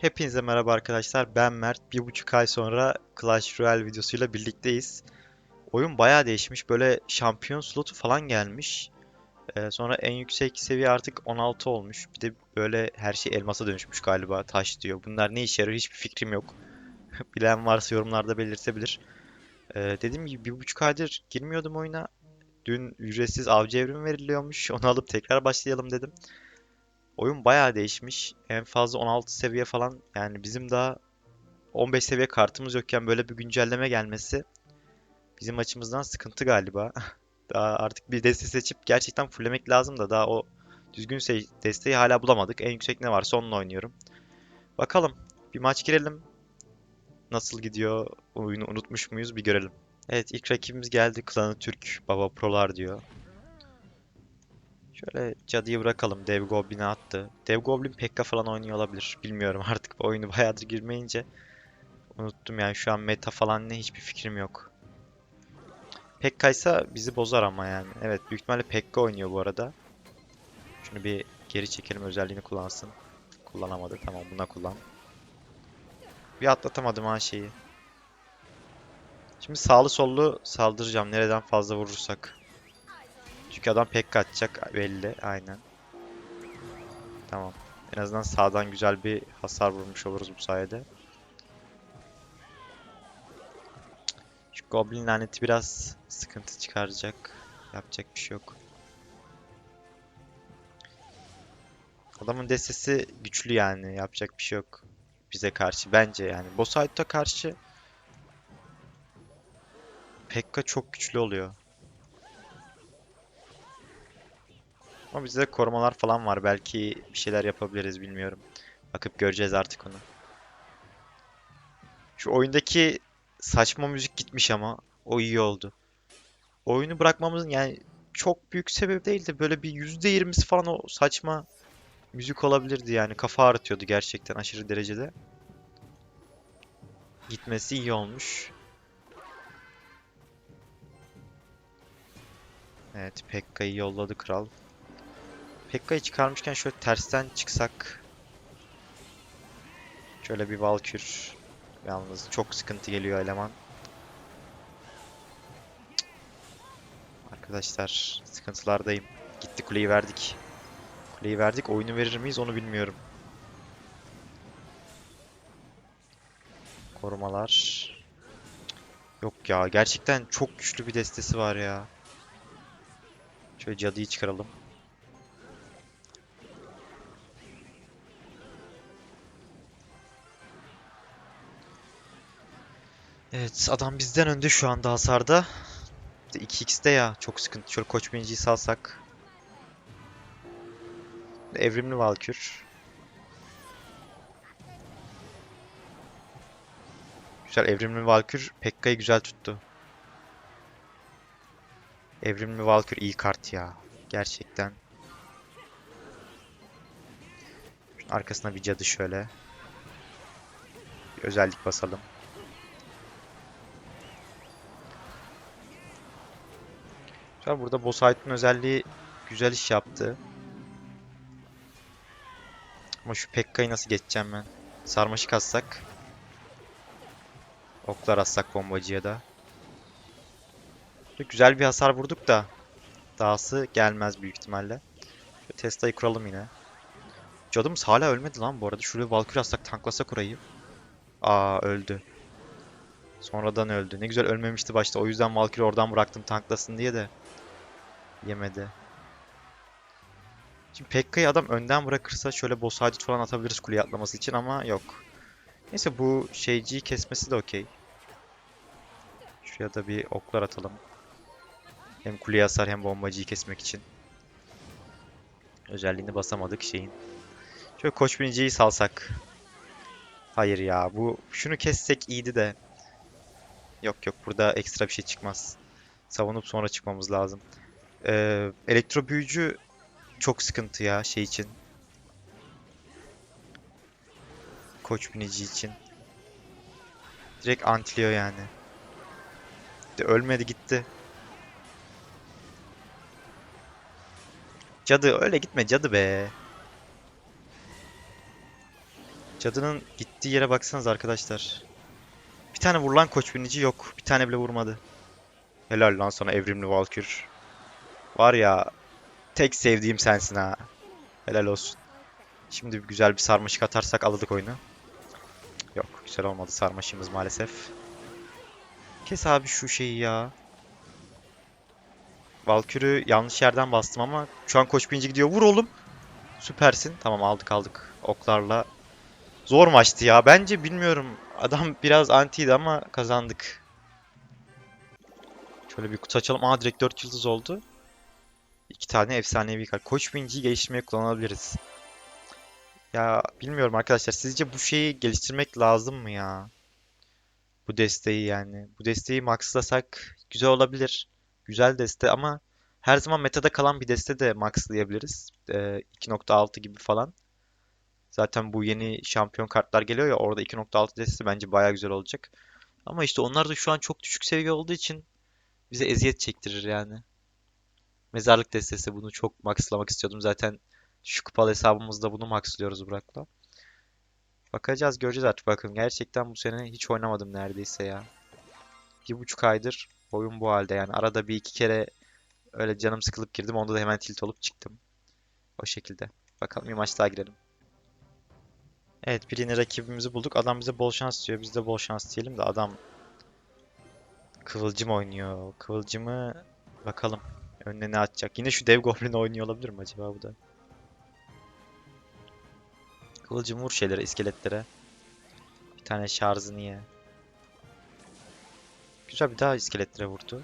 Hepinize merhaba arkadaşlar. Ben Mert. Bir buçuk ay sonra Clash Royale videosuyla birlikteyiz. Oyun bayağı değişmiş. Böyle şampiyon slotu falan gelmiş. Ee, sonra en yüksek seviye artık 16 olmuş. Bir de böyle her şey elmasa dönüşmüş galiba. Taş diyor. Bunlar ne işe yarıyor hiçbir fikrim yok. Bilen varsa yorumlarda belirtebilir. Ee, dediğim gibi bir buçuk aydır girmiyordum oyuna. Dün ücretsiz avcı evrimi veriliyormuş. Onu alıp tekrar başlayalım dedim. Oyun bayağı değişmiş. En fazla 16 seviye falan. Yani bizim daha 15 seviye kartımız yokken böyle bir güncelleme gelmesi bizim açımızdan sıkıntı galiba. Daha artık bir deste seçip gerçekten fulllemek lazım da daha o düzgün desteği hala bulamadık. En yüksek ne varsa onunla oynuyorum. Bakalım bir maç girelim. Nasıl gidiyor? Oyunu unutmuş muyuz? Bir görelim. Evet ilk rakibimiz geldi. Klanı Türk. Baba Prolar diyor. Şöyle cadıyı bırakalım. Dev Goblin'i attı. Dev Goblin Pekka falan oynuyor olabilir. Bilmiyorum artık oyunu bayağıdır girmeyince. Unuttum yani şu an meta falan ne hiçbir fikrim yok. Pekka ise bizi bozar ama yani. Evet büyük ihtimalle Pekka oynuyor bu arada. Şunu bir geri çekelim özelliğini kullansın. Kullanamadı. Tamam buna kullan. Bir atlatamadım ha şeyi. Şimdi sağlı sollu saldıracağım nereden fazla vurursak. Çünkü adam pek kaçacak belli. Aynen. Tamam. En azından sağdan güzel bir hasar vurmuş oluruz bu sayede. Şu Goblin laneti biraz sıkıntı çıkaracak. Yapacak bir şey yok. Adamın destesi güçlü yani. Yapacak bir şey yok. Bize karşı. Bence yani. Boss karşı Pekka çok güçlü oluyor. Ama bizde korumalar falan var. Belki bir şeyler yapabiliriz bilmiyorum. Bakıp göreceğiz artık onu. Şu oyundaki saçma müzik gitmiş ama o iyi oldu. Oyunu bırakmamızın yani çok büyük sebep değil de böyle bir %20'si falan o saçma müzik olabilirdi yani. Kafa ağrıtıyordu gerçekten aşırı derecede. Gitmesi iyi olmuş. Evet Pekka'yı yolladı kral. Pekka'yı çıkarmışken şöyle tersten çıksak. Şöyle bir Valkür. Yalnız çok sıkıntı geliyor eleman. Arkadaşlar sıkıntılardayım. Gitti kuleyi verdik. Kuleyi verdik. Oyunu verir miyiz onu bilmiyorum. Korumalar. Yok ya gerçekten çok güçlü bir destesi var ya. Şöyle cadıyı çıkaralım. Evet adam bizden önde şu anda hasarda. 2x'te ya çok sıkıntı. Şöyle koç biniciyi salsak. Evrimli Valkür. Güzel evrimli Valkür Pekka'yı güzel tuttu. Evrimli Valkür iyi kart ya. Gerçekten. Arkasına bir cadı şöyle. Bir özellik basalım. Güzel burada Boss Item özelliği güzel iş yaptı. Ama şu Pekka'yı nasıl geçeceğim ben? Sarmaşık atsak. Oklar atsak bombacıya da. Güzel bir hasar vurduk da dahası gelmez büyük ihtimalle. Şu Tesla'yı kuralım yine. Cadımız hala ölmedi lan bu arada. Şuraya Valkyrie atsak tanklasak orayı. Aa öldü. Sonradan öldü. Ne güzel ölmemişti başta. O yüzden Valkyrie oradan bıraktım tanklasın diye de. Yemedi. Şimdi Pekka'yı adam önden bırakırsa şöyle boss hadit falan atabiliriz kuleye atlaması için ama yok. Neyse bu şeyciyi kesmesi de okey. Şuraya da bir oklar atalım. Hem kuleye hasar hem bombacıyı kesmek için. Özelliğini basamadık şeyin. Şöyle koç biniciyi salsak. Hayır ya bu şunu kessek iyiydi de. Yok yok burada ekstra bir şey çıkmaz. Savunup sonra çıkmamız lazım. Ee, elektro büyücü çok sıkıntı ya şey için. Koç binici için. Direkt antiliyor yani. De ölmedi gitti. Cadı öyle gitme cadı be. Cadının gittiği yere baksanız arkadaşlar. Bir tane vurulan koç binici yok. Bir tane bile vurmadı. Helal lan sana evrimli Valkür. Var ya tek sevdiğim sensin ha. Helal olsun. Şimdi güzel bir sarmaşık atarsak aladık oyunu. Yok güzel olmadı sarmaşığımız maalesef. Kes abi şu şeyi ya. Valkür'ü yanlış yerden bastım ama şu an koç bininci gidiyor. Vur oğlum. Süpersin. Tamam aldık aldık. Oklarla. Zor maçtı ya. Bence bilmiyorum. Adam biraz antiydi ama kazandık. Şöyle bir kutu açalım. Aa direkt 4 yıldız oldu. İki tane efsanevi kart. Koç binciyi geliştirmeye kullanabiliriz. Ya bilmiyorum arkadaşlar. Sizce bu şeyi geliştirmek lazım mı ya? Bu desteği yani. Bu desteği maxlasak güzel olabilir. Güzel deste ama her zaman metada kalan bir deste de maxlayabiliriz. Ee, 2.6 gibi falan. Zaten bu yeni şampiyon kartlar geliyor ya orada 2.6 destesi bence baya güzel olacak. Ama işte onlar da şu an çok düşük seviye olduğu için bize eziyet çektirir yani. Mezarlık destesi bunu çok maxlamak istiyordum. Zaten şu kupalı hesabımızda bunu maxlıyoruz Burak'la. Bakacağız göreceğiz artık bakın. Gerçekten bu sene hiç oynamadım neredeyse ya. Bir buçuk aydır oyun bu halde yani. Arada bir iki kere öyle canım sıkılıp girdim. Onda da hemen tilt olup çıktım. O şekilde. Bakalım bir maç daha girelim. Evet bir yeni rakibimizi bulduk. Adam bize bol şans diyor. Biz de bol şans diyelim de adam Kıvılcım oynuyor. Kıvılcımı bakalım önüne ne atacak. Yine şu dev goblin oynuyor olabilir mi acaba bu da? Kıvılcım vur şeylere, iskeletlere. Bir tane şarjını ye. Güzel bir daha iskeletlere vurdu.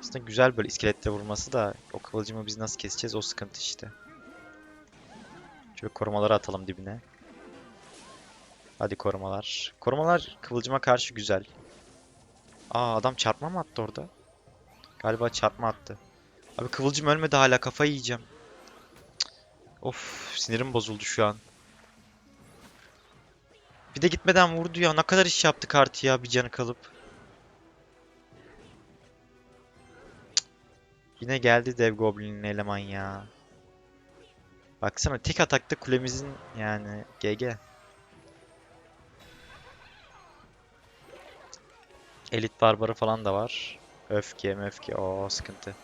Aslında güzel böyle iskeletlere vurması da o kıvılcımı biz nasıl keseceğiz o sıkıntı işte. Şöyle korumaları atalım dibine. Hadi korumalar. Korumalar kıvılcıma karşı güzel. Aa adam çarpma mı attı orada? Galiba çarpma attı. Abi kıvılcım ölmedi hala kafayı yiyeceğim. Cık. Of sinirim bozuldu şu an. Bir de gitmeden vurdu ya. Ne kadar iş yaptı kartı ya bir canı kalıp. Cık. Yine geldi dev goblinin eleman ya. Baksana tek atakta kulemizin yani GG. Elit barbarı falan da var. Öfke möfke o sıkıntı.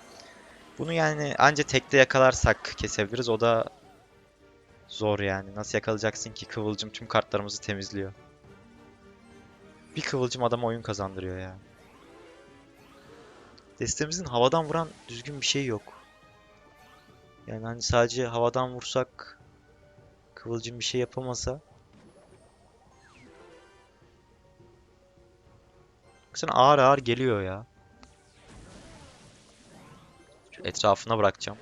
Bunu yani anca tekte yakalarsak kesebiliriz. O da zor yani. Nasıl yakalayacaksın ki kıvılcım tüm kartlarımızı temizliyor. Bir kıvılcım adama oyun kazandırıyor ya. Destemizin havadan vuran düzgün bir şey yok. Yani hani sadece havadan vursak kıvılcım bir şey yapamasa Baksana ağır ağır geliyor ya. Etrafına bırakacağım.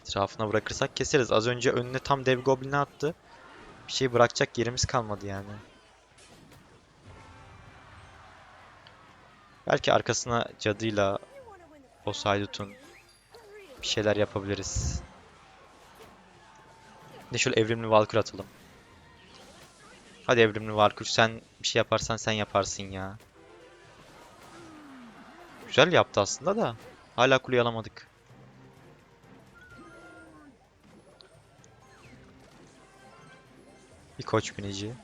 Etrafına bırakırsak keseriz. Az önce önüne tam dev goblini attı. Bir şey bırakacak yerimiz kalmadı yani. Belki arkasına cadıyla Poseidon'un bir şeyler yapabiliriz. De şöyle evrimli Valkür atalım. Hadi evrimli Valkür sen bir şey yaparsan sen yaparsın ya. Güzel yaptı aslında da. Hala kuleyi alamadık. Bir koç binici.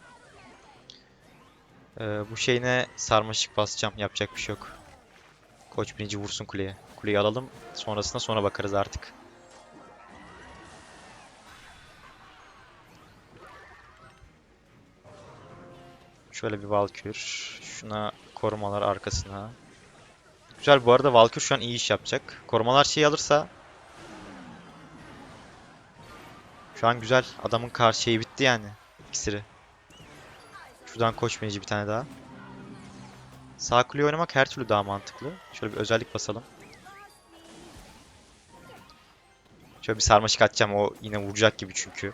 Ee, bu şeyine sarmaşık basacağım. Yapacak bir şey yok. Koç binici vursun kuleye. Kuleyi alalım. Sonrasında sonra bakarız artık. Şöyle bir Valkür. Şuna korumalar arkasına. Güzel bu arada Valkür şu an iyi iş yapacak. Korumalar şey alırsa Şu an güzel. Adamın karşı şeyi bitti yani. İksiri. Şuradan binici bir tane daha. Sağ kuleyi oynamak her türlü daha mantıklı. Şöyle bir özellik basalım. Şöyle bir sarmaşık atacağım. O yine vuracak gibi çünkü.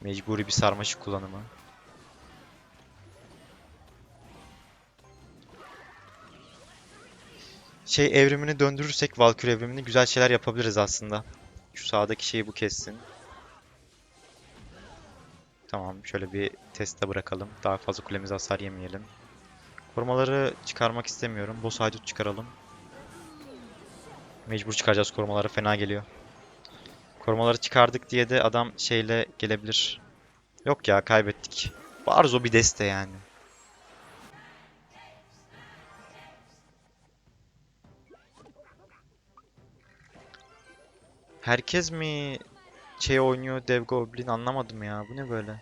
Mecburi bir sarmaşık kullanımı. Şey evrimini döndürürsek Valkyrie evrimini güzel şeyler yapabiliriz aslında. Şu sağdaki şeyi bu kessin. Tamam şöyle bir teste bırakalım. Daha fazla kulemize hasar yemeyelim. Korumaları çıkarmak istemiyorum. Boss haydut çıkaralım. Mecbur çıkaracağız korumaları. Fena geliyor. Korumaları çıkardık diye de adam şeyle gelebilir. Yok ya kaybettik. Barzo bir deste yani. Herkes mi şey oynuyor Dev Goblin anlamadım ya. Bu ne böyle?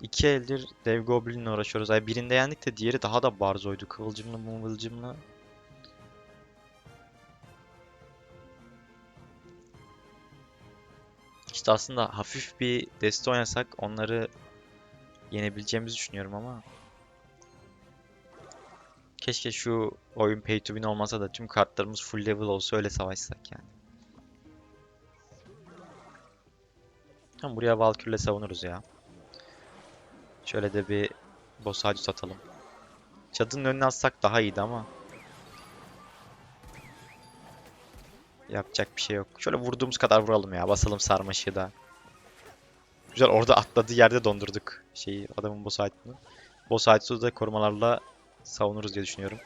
İki eldir Dev Goblin'le uğraşıyoruz. Ay birinde yendik de diğeri daha da barzoydu. Kıvılcımlı mıvılcımlı. İşte aslında hafif bir deste oynasak onları yenebileceğimizi düşünüyorum ama keşke şu oyun pay to win olmasa da tüm kartlarımız full level olsa öyle savaşsak yani. Tamam buraya Valkyrie'le savunuruz ya. Şöyle de bir boss hadis atalım. Cadının önüne atsak daha iyiydi ama. Yapacak bir şey yok. Şöyle vurduğumuz kadar vuralım ya. Basalım sarmaşığı da. Güzel orada atladığı yerde dondurduk şeyi adamın boss hadisini. Boss hadisi da korumalarla savunuruz diye düşünüyorum.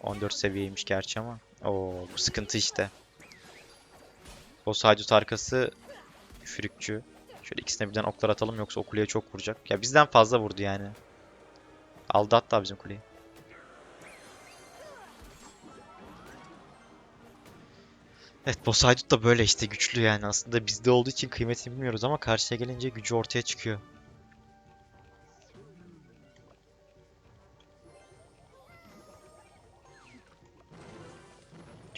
14 seviyeymiş gerçi ama. Oo bu sıkıntı işte. Boss hadis arkası üfürükçü. Şöyle ikisine birden oklar atalım yoksa o kuleye çok vuracak. Ya bizden fazla vurdu yani. Aldı hatta bizim kuleyi. Evet boss haydut da böyle işte güçlü yani. Aslında bizde olduğu için kıymetini bilmiyoruz ama karşıya gelince gücü ortaya çıkıyor.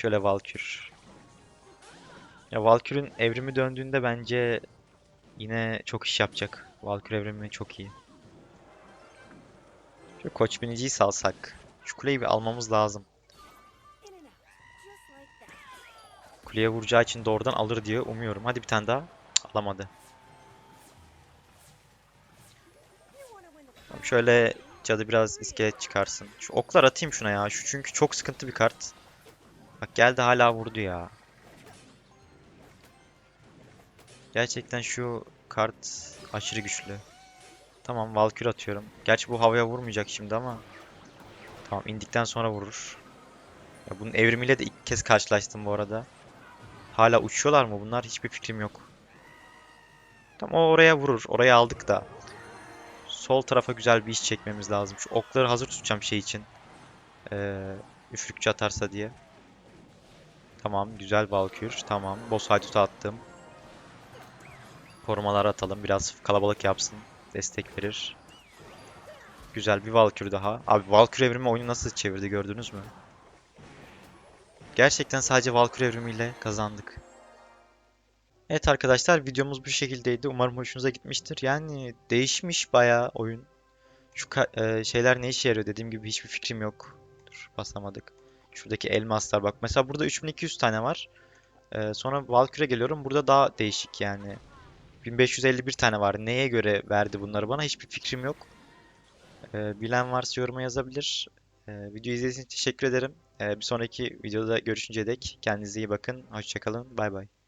Şöyle Valkür. Ya Valkür'ün evrimi döndüğünde bence yine çok iş yapacak. Valkür evrimi çok iyi. Şu koç biniciyi salsak. Şu kuleyi bir almamız lazım. Kuleye vuracağı için doğrudan alır diye umuyorum. Hadi bir tane daha. Cık, Alamadı. Şöyle cadı biraz iskelet çıkarsın. Şu oklar atayım şuna ya. Şu çünkü çok sıkıntı bir kart. Bak geldi hala vurdu ya. Gerçekten şu kart aşırı güçlü. Tamam Valkür atıyorum. Gerçi bu havaya vurmayacak şimdi ama. Tamam indikten sonra vurur. Ya bunun evrimiyle de ilk kez karşılaştım bu arada. Hala uçuyorlar mı bunlar? Hiçbir fikrim yok. Tamam o oraya vurur. Oraya aldık da. Sol tarafa güzel bir iş çekmemiz lazım. Şu okları hazır tutacağım şey için. Ee, üfürükçü atarsa diye. Tamam güzel Valkür. Tamam. Boss haydut'a attım. Korumalar atalım. Biraz kalabalık yapsın. Destek verir. Güzel bir Valkür daha. Abi Valkür evrimi oyunu nasıl çevirdi gördünüz mü? Gerçekten sadece Valkür evrimiyle kazandık. Evet arkadaşlar videomuz bu şekildeydi. Umarım hoşunuza gitmiştir. Yani değişmiş bayağı oyun. Şu e, şeyler ne işe yarıyor dediğim gibi hiçbir fikrim yok. Dur basamadık. Şuradaki elmaslar bak. Mesela burada 3200 tane var. E, sonra Valkyrie'e geliyorum. Burada daha değişik yani. 1551 tane var. Neye göre verdi bunları bana hiçbir fikrim yok. E, bilen varsa yoruma yazabilir. E, videoyu izlediğiniz için teşekkür ederim. E, bir sonraki videoda görüşünceye dek kendinize iyi bakın. Hoşçakalın. Bay bay.